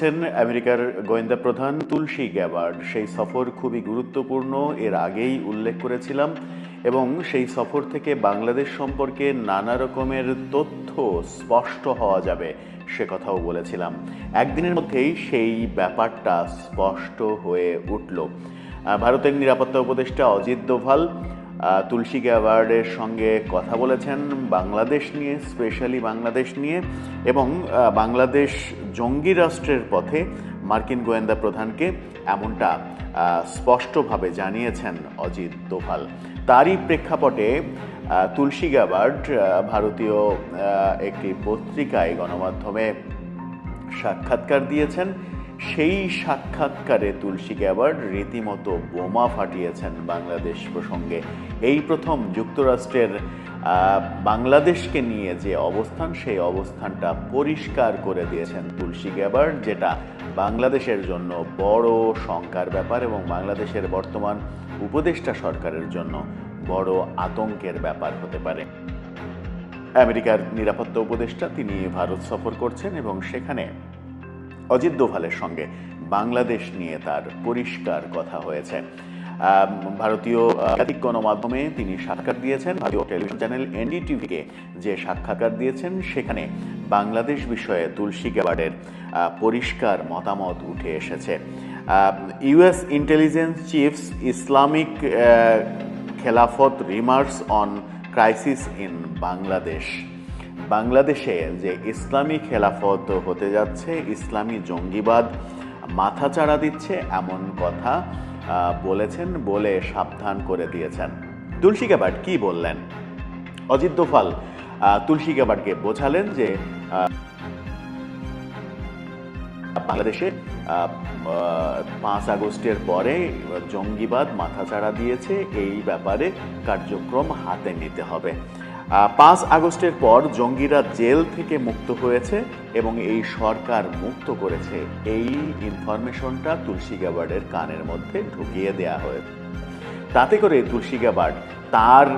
করছেন আমেরিকার গোয়েন্দা প্রধান তুলসী গ্যাবার্ড সেই সফর খুবই গুরুত্বপূর্ণ, এর আগেই উল্লেখ করেছিলাম, এবং সেই সফর থেকে বাংলাদেশ সম্পর্কে নানা রকমের তথ্য স্পষ্ট হওয়া যাবে, সে কথাও বলেছিলাম। একদিনের মধ্যেই সেই ব্যাপারটা স্পষ্ট হয়ে উঠল। ভারতের নিরাপত্তা উপদেষ্টা অজিত দোভাল তুলসী গ্যাওয়ার্ডের সঙ্গে কথা বলেছেন বাংলাদেশ নিয়ে, স্পেশালি বাংলাদেশ নিয়ে, এবং বাংলাদেশ জঙ্গি রাষ্ট্রের পথে মার্কিন গোয়েন্দা প্রধানকে এমনটা স্পষ্টভাবে জানিয়েছেন অজিত দোভাল। তারই প্রেক্ষাপটে তুলসী গ্যাওয়ার্ড ভারতীয় একটি পত্রিকায় গণমাধ্যমে সাক্ষাৎকার দিয়েছেন। সেই সাক্ষাৎকারে তুলসী গ্যাবার্ড রীতিমতো বোমা ফাটিয়েছেন বাংলাদেশ প্রসঙ্গে। এই প্রথম যুক্তরাষ্ট্রের বাংলাদেশকে নিয়ে যে অবস্থান, সেই অবস্থানটা পরিষ্কার করে দিয়েছেন তুলসী গ্যাবার্ড যেটা বাংলাদেশের জন্য বড় শঙ্কার ব্যাপার এবং বাংলাদেশের বর্তমান উপদেষ্টা সরকারের জন্য বড় আতঙ্কের ব্যাপার হতে পারে। আমেরিকার নিরাপত্তা উপদেষ্টা, তিনি ভারত সফর করছেন এবং সেখানে অজিত দোভালের সঙ্গে বাংলাদেশ নিয়ে তার পরিষ্কার কথা হয়েছে। ভারতীয় গণমাধ্যমে তিনি সাক্ষাৎকার দিয়েছেন। ভারতীয় টেলিভিশন চ্যানেল এনডিটিভিকে যে সাক্ষাৎকার দিয়েছেন, সেখানে বাংলাদেশ বিষয়ে তুলসী গ্যাবার্ডের পরিষ্কার মতামত উঠে এসেছে। ইউএস ইন্টেলিজেন্স চিফস ইসলামিক খেলাফত remarks on crisis in Bangladesh বাংলাদেশে যে ইসলামী খেলাফত হতে যাচ্ছে, ইসলামী জঙ্গিবাদ মাথাচাড়া দিচ্ছে এমন কথা বলেছেন বলে সাবধান করে দিয়েছেন। তুলসী গ্যাবার্ড কি বললেন? অজিত দোফাল তুলসী গ্যাবার্ডকে বোঝালেন যে বাংলাদেশে পাঁচ আগস্টের পরে জঙ্গিবাদ মাথাচাড়া দিয়েছে, এই ব্যাপারে কার্যক্রম হাতে নিতে হবে। পাঁচ আগস্টের পর জঙ্গিরা জেল থেকে মুক্ত হয়েছে এবং এই সরকার মুক্ত করেছে। এই ইনফরমেশনটা তুলসী গ্যাবার্ডের কানের মধ্যে ঢুকিয়ে দেয়া হয়েছে। তাতে করে তুলসী গ্যাবার্ড তার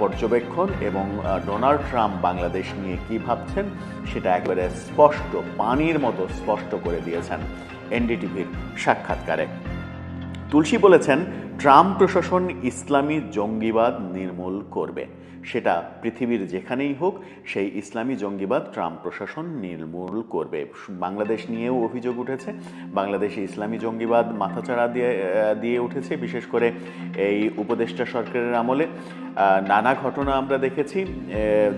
পর্যবেক্ষণ এবং ডোনাল্ড ট্রাম্প বাংলাদেশ নিয়ে কি ভাবছেন সেটা একবারে স্পষ্ট, পানির মতো স্পষ্ট করে দিয়েছেন এনডিটিভির সাক্ষাৎকারে। তুলসী বলেছেন, ট্রাম্প প্রশাসন ইসলামী জঙ্গিবাদ নির্মূল করবে। সেটা পৃথিবীর যেখানেই হোক, সেই ইসলামী জঙ্গিবাদ ট্রাম্প প্রশাসন নির্মূল করবে। বাংলাদেশ নিয়েও অভিযোগ উঠেছে। বাংলাদেশে ইসলামী জঙ্গিবাদ মাথাচাড়া দিয়ে দিয়ে উঠেছে, বিশেষ করে এই উপদেষ্টা সরকারের আমলে। নানা ঘটনা আমরা দেখেছি।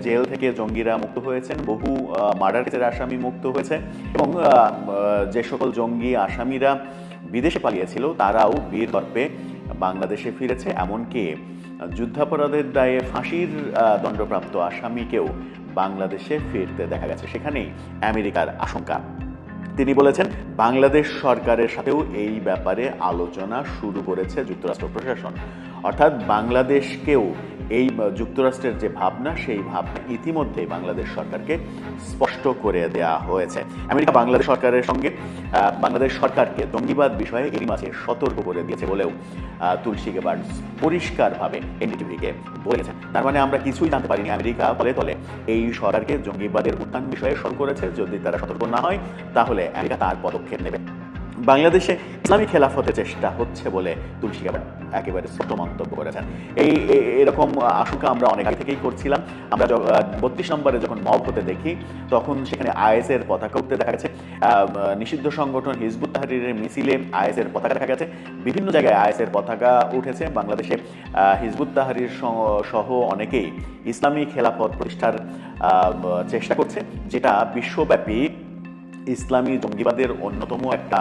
জেল থেকে জঙ্গিরা মুক্ত হয়েছেন। বহু মার্ডার আসামি মুক্ত হয়েছে। এবং যে সকল জঙ্গি আসামিরা বিদেশে পালিয়েছিল, তারাও বীর গর্পে বাংলাদেশে ফিরেছে। এমনকি যুদ্ধাপরাধের দায়ে ফাঁসির দণ্ডপ্রাপ্ত আসামিকেও বাংলাদেশে ফিরতে দেখা গেছে। সেখানেই আমেরিকার আশঙ্কা। তিনি বলেছেন, বাংলাদেশ সরকারের সাথেও এই ব্যাপারে আলোচনা শুরু করেছে যুক্তরাষ্ট্র প্রশাসন। অর্থাৎ বাংলাদেশকেও এই যুক্তরাষ্ট্রের যে ভাবনা, সেই ভাবনা ইতিমধ্যেই বাংলাদেশ সরকারকে স্পষ্ট করে দেওয়া হয়েছে। আমেরিকা বাংলাদেশ সরকারের সঙ্গে বাংলাদেশ সরকারকে জঙ্গিবাদ বিষয়ে এরই মাঝে সতর্ক করে দিয়েছে বলেও তুলসী গেবার্ড পরিষ্কারভাবে এনডিটিভিকে বলেছেন। তার মানে আমরা কিছুই জানতে পারিনি আমেরিকা বলে তলে এই সরকারকে জঙ্গিবাদের উত্থান বিষয়ে সতর্ক করেছে। যদি তারা সতর্ক না হয়, তাহলে আমেরিকা তার পদক্ষেপ নেবে। বাংলাদেশে ইসলামী খেলাফতের চেষ্টা হচ্ছে বলে তুলসী গ্যাবার্ড একেবারে ছোট মন্তব্য করেছেন। এই এরকম আশঙ্কা আমরা অনেক আগে থেকেই করছিলাম। আমরা বত্রিশ নম্বরে যখন মব হতে দেখি, তখন সেখানে আইএসের পতাকা উঠতে দেখা গেছে। নিষিদ্ধ সংগঠন হিজবুত তাহরিরের মিছিলে আইএসের পতাকা দেখা গেছে। বিভিন্ন জায়গায় আইএসের পতাকা উঠেছে। বাংলাদেশে হিজবুত তাহরির সহ- অনেকেই ইসলামী খেলাফত প্রতিষ্ঠার চেষ্টা করছে, যেটা বিশ্বব্যাপী ইসলামী জঙ্গিবাদের অন্যতম একটা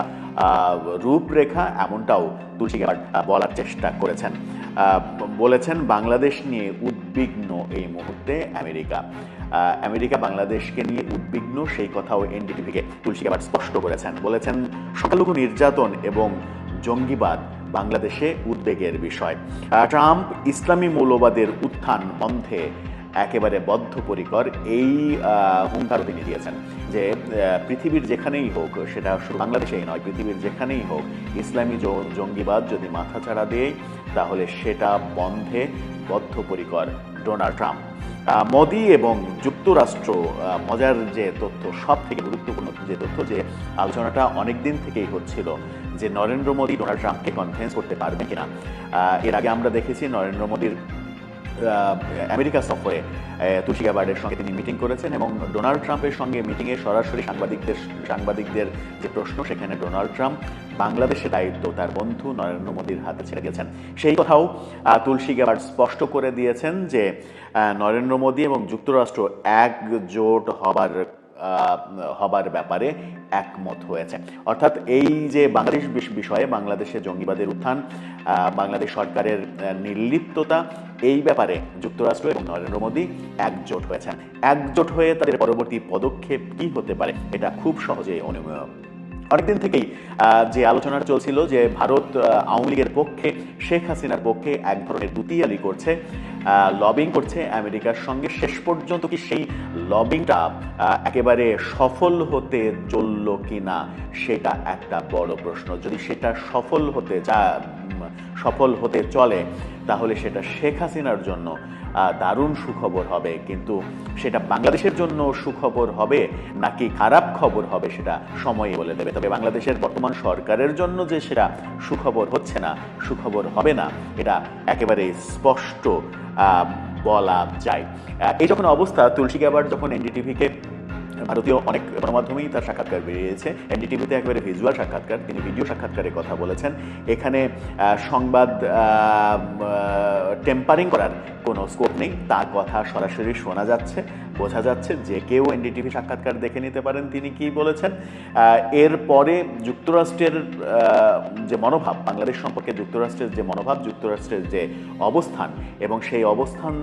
রূপরেখা এমনটাও তুলসী গ্যাবার্ড বলার চেষ্টা করেছেন। বলেছেন, বাংলাদেশ নিয়ে উদ্বিগ্ন এই মুহূর্তে আমেরিকা। আমেরিকা বাংলাদেশকে নিয়ে উদ্বিগ্ন সেই কথাও এনডিটিভিকে তুলসী গ্যাবার্ড স্পষ্ট করেছেন। বলেছেন সংখ্যালঘু নির্যাতন এবং জঙ্গিবাদ বাংলাদেশে উদ্বেগের বিষয়। ট্রাম্প ইসলামী মৌলবাদের উত্থান বন্ধে একেবারে বদ্ধপরিকর এই আহ, হুঙ্কারও তিনি দিয়েছেন যে পৃথিবীর যেখানেই হোক সেটা শুধু বাংলাদেশেই নয় পৃথিবীর যেখানেই হোক ইসলামী জঙ্গিবাদ যদি মাথাচাড়া দেয় তাহলে সেটা বন্ধে বদ্ধপরিকর ডোনাল্ড ট্রাম্প। মোদি এবং যুক্তরাষ্ট্র মজার যে তথ্য সব থেকে গুরুত্বপূর্ণ যে তথ্য যে আলোচনাটা অনেক দিন থেকেই হচ্ছিল যে নরেন্দ্র মোদী ডোনাল্ড ট্রাম্পকে কনফারেন্স করতে পারবে কিনা। এর আগে আমরা দেখেছি নরেন্দ্র মোদীর আমেরিকা সফরে তুলসী গ্যাবার্ডের সঙ্গে তিনি মিটিং করেছেন এবং ডোনাল্ড ট্রাম্পের সঙ্গে মিটিংয়ে সরাসরি সাংবাদিকদের সাংবাদিকদের যে প্রশ্ন, সেখানে ডোনাল্ড ট্রাম্প বাংলাদেশের দায়িত্ব তার বন্ধু নরেন্দ্র মোদীর হাতে ছেড়ে গেছেন। সেই কথাও তুলসী গ্যাবার্ড স্পষ্ট করে দিয়েছেন যে নরেন্দ্র মোদী এবং যুক্তরাষ্ট্র একজোট হবার হবার ব্যাপারে একমত হয়েছে। অর্থাৎ এই যে বাংলাদেশ বিষয়ে বাংলাদেশে জঙ্গিবাদের উত্থান বাংলাদেশ সরকারের নির্লিপ্ততা, এই ব্যাপারে যুক্তরাষ্ট্র এবং নরেন্দ্র মোদী একজোট হয়েছেন। একজোট হয়ে তাদের পরবর্তী পদক্ষেপ কি হতে পারে, এটা খুব সহজেই অনুমেয় অনেকদিন থেকেই যে আলোচনা চলছিল যে ভারত আওয়ামী লীগের পক্ষে, শেখ হাসিনার পক্ষে এক ধরনের দুতিয়ালি করছে লবিং করছে আমেরিকার সঙ্গে, শেষ পর্যন্ত কি সেই লবিংটা একেবারে সফল হতে চলল কি না সেটা একটা বড় প্রশ্ন। যদি সেটা সফল হতে যা সফল হতে চলে, তাহলে সেটা শেখ হাসিনার জন্য দারুণ সুখবর হবে। কিন্তু সেটা বাংলাদেশের জন্য সুখবর হবে, নাকি খারাপ খবর হবে, সেটা সময়ই বলে দেবে। তবে বাংলাদেশের বর্তমান সরকারের জন্য যে সেটা সুখবর হচ্ছে না, সুখবর হবে না, এটা একেবারে স্পষ্ট। বলা যায় এই যখন অবস্থা, তুলসী গ্যাবার যখন এনডিটিভিকে ভারতীয় অনেক গণমাধ্যমেই তার সাক্ষাৎকার বেরিয়েছে। এনডিটিভিতে একেবারে ভিজুয়াল সাক্ষাৎকার, তিনি ভিডিও সাক্ষাৎকারে কথা বলেছেন। এখানে সংবাদ টেম্পারিং করার কোনো স্কোপ নেই। তার কথা সরাসরি শোনা যাচ্ছে, বোঝা যাচ্ছে যে কেউ এনডিটিভি সাক্ষাৎকার দেখে নিতে পারেন তিনি কি বলেছেন। এরপরে যুক্তরাষ্ট্রের যে মনোভাব, বাংলাদেশ সম্পর্কে যুক্তরাষ্ট্রের যে মনোভাব যুক্তরাষ্ট্রের যে অবস্থান এবং সেই অবস্থান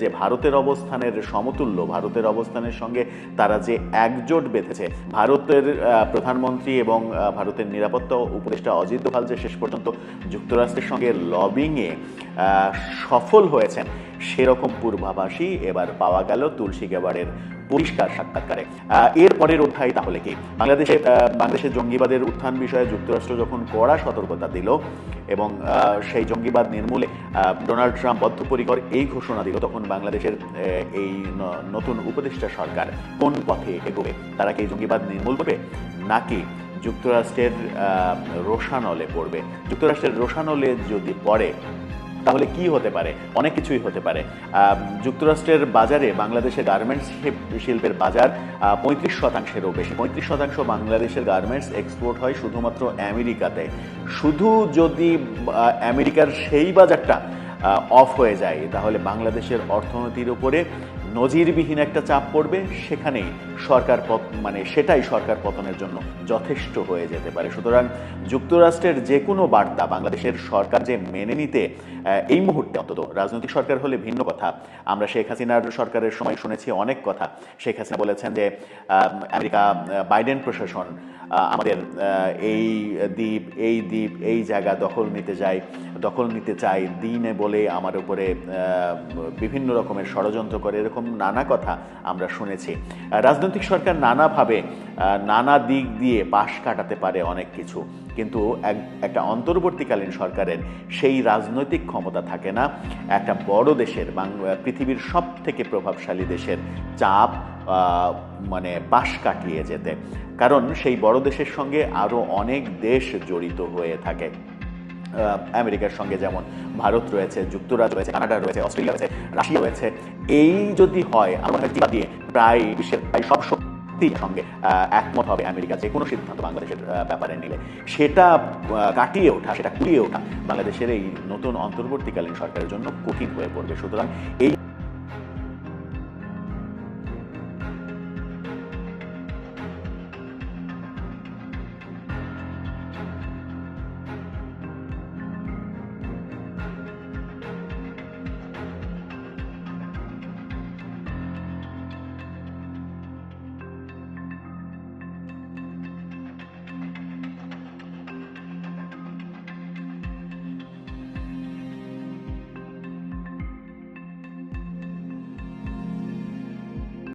যে ভারতের অবস্থানের সমতুল্য, ভারতের অবস্থানের সঙ্গে তারা যে একজোট বেঁধেছে, ভারতের প্রধানমন্ত্রী এবং ভারতের নিরাপত্তা উপদেষ্টা অজিত দোভাল যে শেষ পর্যন্ত যুক্তরাষ্ট্রের সঙ্গে লবিংয়ে সফল হয়েছেন, সেরকম পূর্বাভাসই এবার পাওয়া গেল তুলসী গেবারের পরিষ্কার সাক্ষাৎকারে। এর পরের অধ্যায় তাহলে কি? বাংলাদেশে বাংলাদেশের জঙ্গিবাদের উত্থান বিষয়ে যুক্তরাষ্ট্র যখন কড়া সতর্কতা দিল এবং সেই জঙ্গিবাদ নির্মূলে ডোনাল্ড ট্রাম্প বদ্ধপরিকর এই ঘোষণা দিল তখন বাংলাদেশের এই নতুন উপদেষ্টা সরকার কোন পথে এগোবে? তারা কি জঙ্গিবাদ নির্মূল করবে? নাকি যুক্তরাষ্ট্রের আহ, রোষানলে পড়বে? যুক্তরাষ্ট্রের রোশানলে যদি পড়ে তাহলে কি হতে পারে? অনেক কিছুই হতে পারে। যুক্তরাষ্ট্রের বাজারে বাংলাদেশের গার্মেন্টস শিল্পের বাজার পঁয়ত্রিশ শতাংশেরও বেশি। পঁয়ত্রিশ শতাংশ বাংলাদেশের গার্মেন্টস এক্সপোর্ট হয় শুধুমাত্র আমেরিকাতে। শুধু যদি আমেরিকার সেই বাজারটা অফ হয়ে যায়, তাহলে বাংলাদেশের অর্থনীতির উপরে নজিরবিহীন একটা চাপ পড়বে, সেখানেই সরকার পত মানে সেটাই সরকার পতনের জন্য যথেষ্ট হয়ে যেতে পারে। সুতরাং যুক্তরাষ্ট্রের যে কোনো বার্তা বাংলাদেশের সরকার যে মেনে নিতে এই মুহূর্তে অন্তত রাজনৈতিক সরকার হলে ভিন্ন কথা। আমরা শেখ হাসিনার সরকারের সময় শুনেছি অনেক কথা। শেখ হাসিনা বলেছেন যে আমেরিকা বাইডেন প্রশাসন আমাদের এই দ্বীপ এই দ্বীপ, এই জায়গা দখল নিতে যায় দখল নিতে চাই দিনে বলে আমার উপরে বিভিন্ন রকমের ষড়যন্ত্র করে, এরকম নানা কথা আমরা শুনেছি। রাজনৈতিক সরকার নানাভাবে নানা দিক দিয়ে পাশ কাটাতে পারে অনেক কিছু। কিন্তু এক- একটা অন্তর্বর্তীকালীন সরকারের সেই রাজনৈতিক ক্ষমতা থাকে না। একটা বড় দেশের পৃথিবীর সব থেকে প্রভাবশালী দেশের চাপ মানে পাশ কাটিয়ে যেতে। কারণ সেই বড় দেশের সঙ্গে আরও অনেক দেশ জড়িত হয়ে থাকে। আমেরিকার সঙ্গে যেমন ভারত রয়েছে, যুক্তরাজ্য রয়েছে, কানাডা রয়েছে, অস্ট্রেলিয়া রয়েছে, রাশিয়া রয়েছে, এই যদি হয় আমাদের চিন্তা দিয়ে প্রায় বিশ্বের প্রায় সব শক্তির সঙ্গে একমত হবে আমেরিকা, যে কোনো সিদ্ধান্ত বাংলাদেশের ব্যাপারে নিলে। সেটা কাটিয়ে ওঠা, সেটা কুড়িয়ে ওঠা বাংলাদেশের এই নতুন অন্তর্বর্তীকালীন সরকারের জন্য কঠিন হয়ে পড়বে। সুতরাং এই